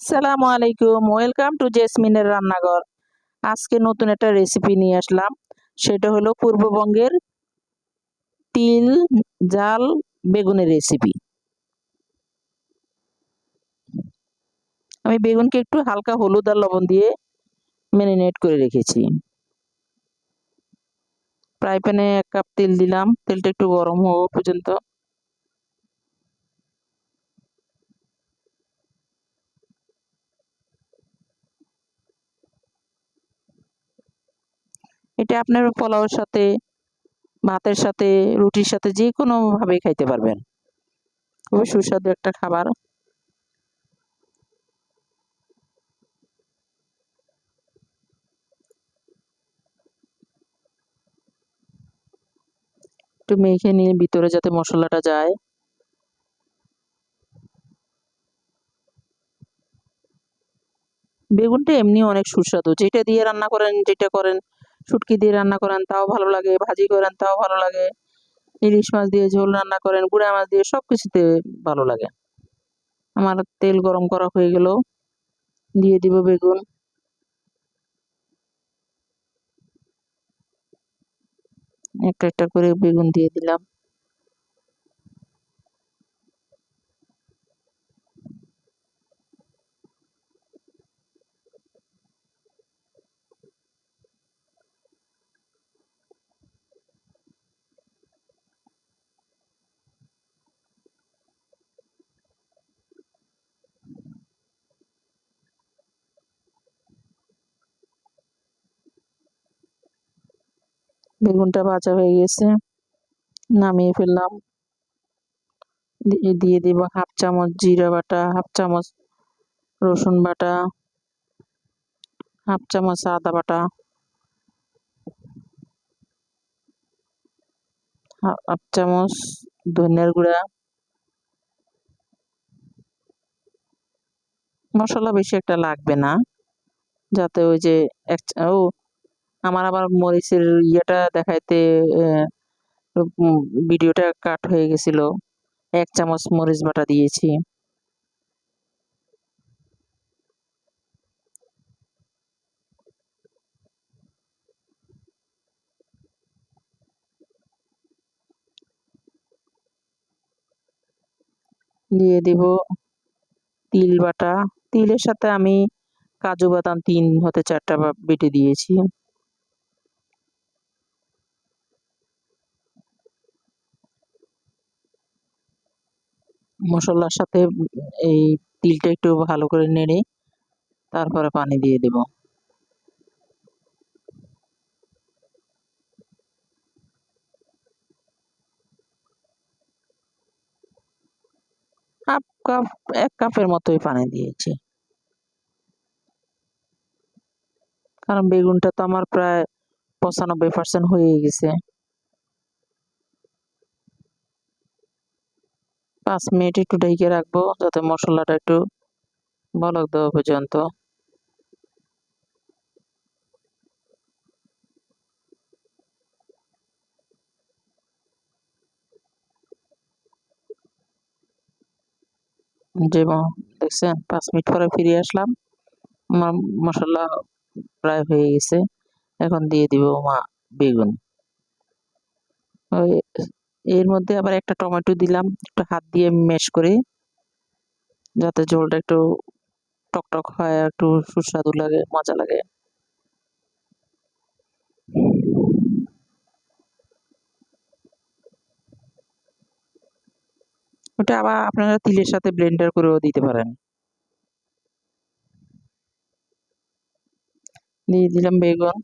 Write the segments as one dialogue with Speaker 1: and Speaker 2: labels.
Speaker 1: সালামু আলাইকুম, welcome to জেসমিনের রান্নাঘর। আজকে নতুন একটা রেসিপি নিয়ে আসলাম। সেটা হলো পূর্ববঙ্গের তিল, জাল, বেগুনের রেসিপি আমি বেগুনকে একটু হালকা হলুদ আর লবণ দিয়ে ম্যারিনেট করে রেখেছি। ফ্রাই প্যানে এক কাপ তেল দিলাম। তেলটা একটু গরম হওয়া পর্যন্ত এটা আপনার পোলাওয়ের সাথে, ভাতের সাথে, রুটির সাথে যে কোনোভাবে খাইতে পারবেন। খুবই সুস্বাদু একটা খাবার। একটু মেখে নিয়ে ভিতরে যাতে মশলাটা যায়। বেগুনটা এমনি অনেক সুস্বাদু। যেটা দিয়ে রান্না করেন, যেটা করেন শুটকি দিয়ে রান্না করেন, তাও ভালো লাগে। ভাজি করেন, তাও ভালো লাগে। ইলিশ মাছ দিয়ে ঝোল রান্না করেন, গুঁড়া মাছ দিয়ে সব কিছুতে ভালো লাগে। আমার তেল গরম করা হয়ে গেল। দিয়ে দিব বেগুন। একটা একটা করে বেগুন দিয়ে দিলাম। বেগুনটা ভাজা হয়ে গেছে। নামিয়ে ফেললাম। দিয়ে দিব হাফ চামচ জিরা বাটা, হাফ চামচ রসুন বাটা, হাফ চামচ আদা বাটা, হাফ চামচ ধনিয়ার গুঁড়া। মশলা বেশি একটা লাগবে না। যাতে ওই যে এক ও আমার আবার মরিচের ইয়েটা দেখাইতে ভিডিওটা কাট হয়ে গেছিল। এক চামচ মরিচ বাটা দিয়েছি। দিয়ে দিব তিল বাটা। তিলের সাথে আমি কাজু বাদাম তিন হতে চারটা বেটে দিয়েছি। মশলার সাথে এই তিলটা একটু ভালো করে নেড়ে তারপরে পানি দিয়ে দেব। হাফ কাপ, এক কাপের মতোই পানি দিয়েছি। কারণ বেগুনটা তো আমার প্রায় পঁচানব্বই পার্সেন্ট হয়ে গেছে। পাঁচ মিনিট একটু ঢেকে রাখব, যাতে মশলাটা একটু বলক দেওয়া পর্যন্ত। যে দেখছেন, পাঁচ মিনিট পরে ফিরে আসলাম। আমার মশলা প্রায় হয়ে গেছে। এখন দিয়ে দিব মা বেগুন। ওই এর মধ্যে আবার একটা টমেটো দিলাম, একটু হাত দিয়ে ম্যাশ করে, যাতে ঝোলটা একটু টকটক হয় একটু সুস্বাদু লাগে, মজা লাগে। ওটা আবার আপনারা তিলের সাথে ব্লেন্ডার করেও দিতে পারেন। দিয়ে দিলাম বেগুন।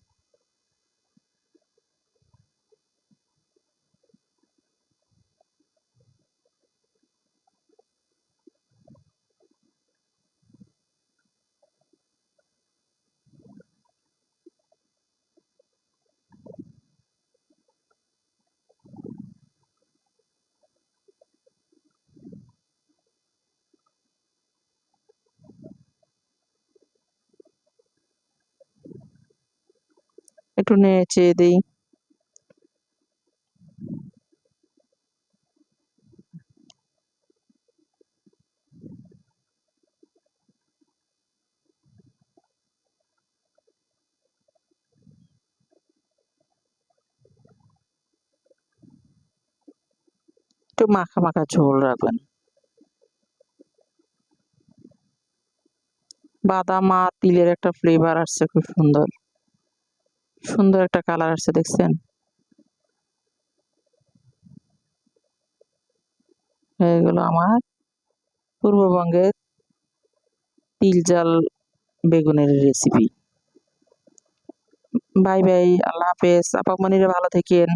Speaker 1: একটু নেচে দিই। একটু মাখা মাখা ঝোল রাখবেন। বাদাম আর তিলের একটা ফ্লেভার আসছে, খুব সুন্দর। সুন্দর একটা কালার আসছে, দেখছেন? এগুলো আমার পূর্ববঙ্গের তিল জাল বেগুনের রেসিপি বাই বাই, আল্লাহ হাফেজ। আপামনিরা ভালো থেকেন।